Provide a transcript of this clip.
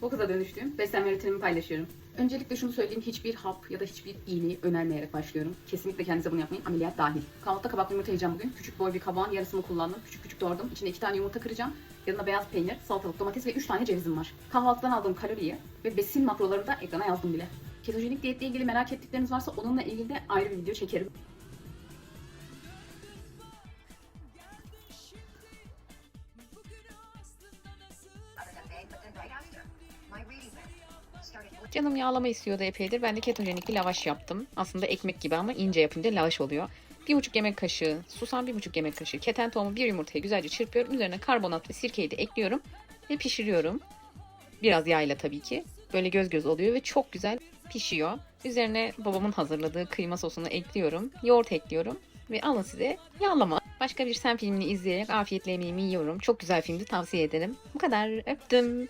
bu kıza dönüştüğüm beslenme rutinimi paylaşıyorum. Öncelikle şunu söyleyeyim. Hiçbir hap ya da hiçbir iğneyi önermeyerek başlıyorum. Kesinlikle kendinize bunu yapmayın. Ameliyat dahil. Kahvaltıda kabaklı yumurta yiyeceğim bugün. Küçük boy bir kabağın yarısını kullandım. Küçük küçük doğradım. İçine iki tane yumurta kıracağım. Yanına beyaz peynir, salatalık, domates ve üç tane cevizim var. Kahvaltıdan aldığım kaloriyi ve besin makroları da ekrana yazdım bile. Ketojenik diyetle ilgili merak ettikleriniz varsa onunla ilgili de ayrı bir video çekerim. Canım yağlama istiyordu epeydir. Ben de ketojenik bir lavaş yaptım. Aslında ekmek gibi ama ince yapınca lavaş oluyor. Bir buçuk yemek kaşığı, susam bir buçuk yemek kaşığı, keten tohumu bir yumurtayı güzelce çırpıyorum. Üzerine karbonat ve sirkeyi de ekliyorum ve pişiriyorum. Biraz yağla tabii ki. Böyle göz göz oluyor ve çok güzel pişiyor. Üzerine babamın hazırladığı kıyma sosunu ekliyorum. Yoğurt ekliyorum ve alın size yağlama. Başka bir sen filmini izleyerek afiyetle yemeğimi yiyorum. Çok güzel filmdi tavsiye ederim. Bu kadar öptüm.